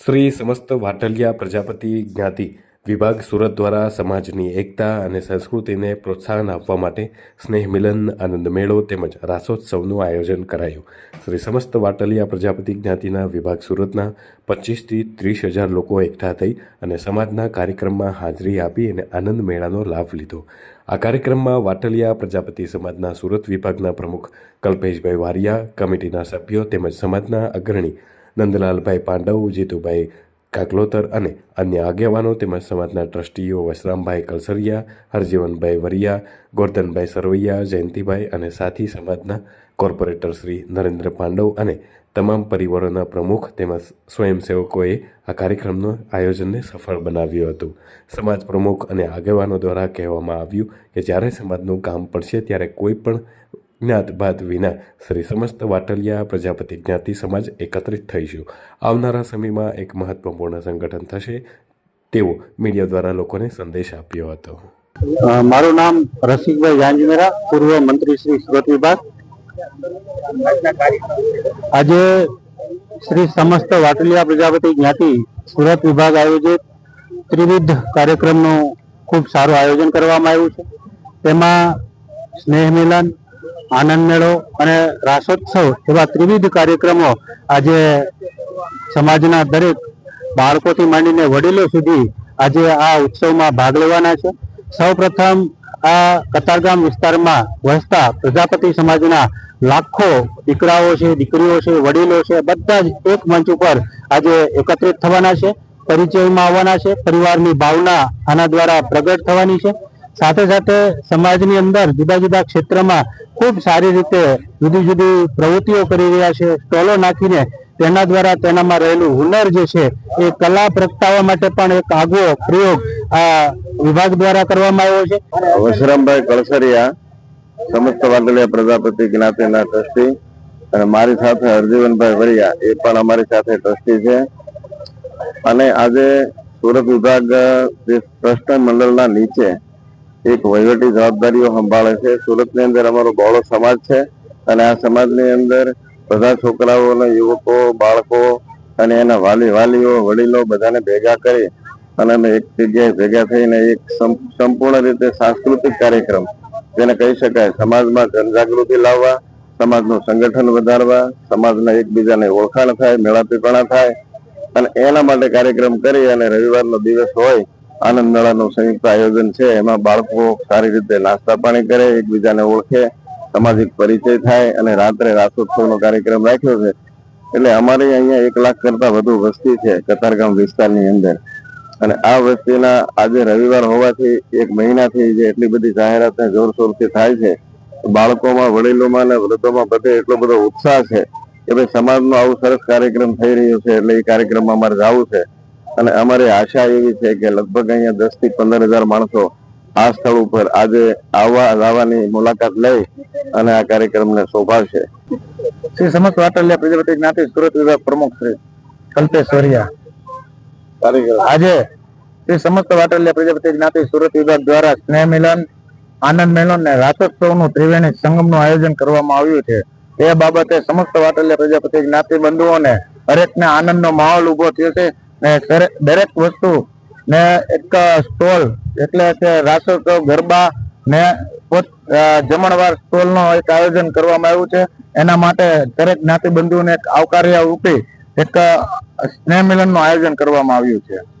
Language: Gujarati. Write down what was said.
શ્રી સમસ્ત વાટલિયા પ્રજાપતિ જ્ઞાતિ વિભાગ સુરત દ્વારા સમાજની એકતા અને સંસ્કૃતિને પ્રોત્સાહન આપવા માટે સ્નેહ મિલન, આનંદ મેળો તેમજ રાસોત્સવનું આયોજન કરાયું. શ્રી સમસ્ત વાટલિયા પ્રજાપતિ જ્ઞાતિના વિભાગ સુરતના પચીસથી ત્રીસ હજાર લોકો એકઠા થઈ અને સમાજના કાર્યક્રમમાં હાજરી આપી અને આનંદ મેળાનો લાભ લીધો. આ કાર્યક્રમમાં વાટલિયા પ્રજાપતિ સમાજના સુરત વિભાગના પ્રમુખ કલ્પેશભાઈ વારિયા, કમિટીના સભ્યો તેમજ સમાજના અગ્રણી નંદલાલભાઈ પાંડવ, જીતુભાઈ કાકલોતર અને અન્ય આગેવાનો તેમજ સમાજના ટ્રસ્ટીઓ વસરામભાઈ કલસરિયા, હરજીવનભાઈ વરિયા, ગોરધનભાઈ સરવૈયા, જયંતિભાઈ અને સાથી સમાજના કોર્પોરેટર શ્રી નરેન્દ્ર પાંડવ અને તમામ પરિવારોના પ્રમુખ તેમજ સ્વયંસેવકોએ આ કાર્યક્રમનું આયોજનને સફળ બનાવ્યું હતું. સમાજ પ્રમુખ અને આગેવાનો દ્વારા કહેવામાં આવ્યું કે જ્યારે સમાજનું કામ પડશે ત્યારે કોઈ પણ જ્ઞાતભાત વિના શ્રી સમસ્ત વાટલિયા પ્રજાપતિ જ્ઞાતિ સમાજ એકત્રિત થઈશું. આવનારા સમયમાં એક મહત્વપૂર્ણ સંગઠન થશે, તેવો મીડિયા દ્વારા લોકોને સંદેશ આપ્યો હતો. મારું નામ રસિકભાઈ જાંજમેરા, પૂર્વ મંત્રી શ્રી સુરત વિભાગ આજે શ્રી સમસ્ત વાટલિયા પ્રજાપતિ જ્ઞાતિ સુરત વિભાગ આયોજિત ત્રિવિધ કાર્યક્રમનું ખૂબ સારું આયોજન કરવામાં આવ્યું છે. તેમાં સ્નેહ મિલન આનંદ મેળો અને રાસોત્સવ એવા ત્રિવિધ કાર્યક્રમો આજે સમાજના દરેક બાળકોથી માંડીને વડીલો સુધી આજે આ ઉત્સવમાં ભાગ લેવાના છે. સૌપ્રથમ આ કતારગામ વિસ્તારમાં વસતા પ્રજાપતિ સમાજના લાખો દીકરાઓ છે, દીકરીઓ છે, વડીલો છે, બધા જ એક મંચ ઉપર આજે એકત્રિત થવાના છે, પરિચયમાં આવવાના છે, પરિવારની ભાવના આના દ્વારા પ્રગટ થવાની છે. સાથે સાથે સમાજની અંદર જુદા જુદા ક્ષેત્રમાં ખૂબ સારી રીતે જુદી જુદી પ્રવૃત્તિઓ કરી રહ્યા છે, સ્ટોલો નાખીને તેના દ્વારા તેનામાં રહેલું હુનર જે છે એ કલા પ્રગટાવવા માટે પણ એક આગવો પ્રયોગ આ વિભાગ દ્વારા કરવામાં આવ્યો છે. વશરામભાઈ કળસરિયા, સમસ્ત વાદળિયા પ્રજાપતિ જ્ઞાતિના ટ્રસ્ટી અને મારી સાથે હરજીવનભાઈ વરિયા એ પણ અમારી સાથે ટ્રસ્ટી છે. અને આજે સુરત વિભાગ જે ટ્રસ્ટ મંડળના નીચે એક વહીવટી જવાબદારીઓ સંભાળે છે. સુરતની અંદર અમારો બહોળો સમાજ છે અને આ સમાજની અંદર બધા છોકરાઓ યુવકો, બાળકો અને એના વાલી, વાલીઓ, વડીલો બધાને ભેગા કરી અને અમે એક જગ્યાએ ભેગા થઈને એક સંપૂર્ણ રીતે સાંસ્કૃતિક કાર્યક્રમ, જેને કહી શકાય સમાજમાં જનજાગૃતિ લાવવા, સમાજનું સંગઠન વધારવા, સમાજના એકબીજાને ઓળખાણ થાય મેળાપીપણા થાય અને એના માટે કાર્યક્રમ કરી અને રવિવારનો દિવસ હોય આનંદ મેળાનું સંયુક્ત આયોજન છે. એમાં બાળકો સારી રીતે નાસ્તા પાણી કરે, એકબીજાને ઓળખે, સામાજિક પરિચય થાય અને રાત્રે રાસોત્સવનો કાર્યક્રમ રાખ્યો છે. એટલે અમારે અહીંયા એક લાખ કરતા વધુ વસ્તી છે કતારગામ વિસ્તારની અંદર. અને આ વસ્તીના આજે રવિવાર હોવાથી એક મહિનાથી જે એટલી બધી જાહેરાતને જોરશોરથી થાય છે, બાળકોમાં, વડીલોમાં અને વૃદ્ધોમાં બધે એટલો બધો ઉત્સાહ છે કે ભાઈ સમાજનો આવું સરસ કાર્યક્રમ થઈ રહ્યો છે એટલે એ કાર્યક્રમમાં અમારે જવું છે. અને અમારી આશા એવી છે કે લગભગ અહીંયા દસથી પંદર હજાર માણસો આ સ્થળ ઉપર આજે આવવા જવાની મુલાકાત લઈ અને આ કાર્યક્રમને શોભાવશે. શ્રી સમસ્ત વાટલિયા પ્રજાપતિ જ્ઞાતિ સુરત વિભાગ પ્રમુખ શ્રી કલ્પેશ વરિયા આજે શ્રી સમસ્ત વાટલિયા પ્રજાપતિ જ્ઞાતિ સુરત વિભાગ દ્વારા સ્નેહ મિલન આનંદ મિલન અને રાસોત્સવનું ત્રિવેણી સંગમનું આયોજન કરવામાં આવ્યું છે. એ બાબતે સમસ્ત વાટલિયા પ્રજાપતિ જ્ઞાતિ બંધુઓને હરેકને આનંદનો માહોલ ઊભો થયો છે. ને દરેક- વસ્તુ ને એક સ્ટોલ એટલે કે રાસોત્સવ ગરબા ને જમણવાર સ્ટોલ નો એક આયોજન કરવામાં આવ્યું છે. એના માટે દરેક જ્ઞાતિ બંધુને એક આવકાર્ય રૂપી એક સ્નેહ મિલનનું આયોજન કરવામાં આવ્યું છે.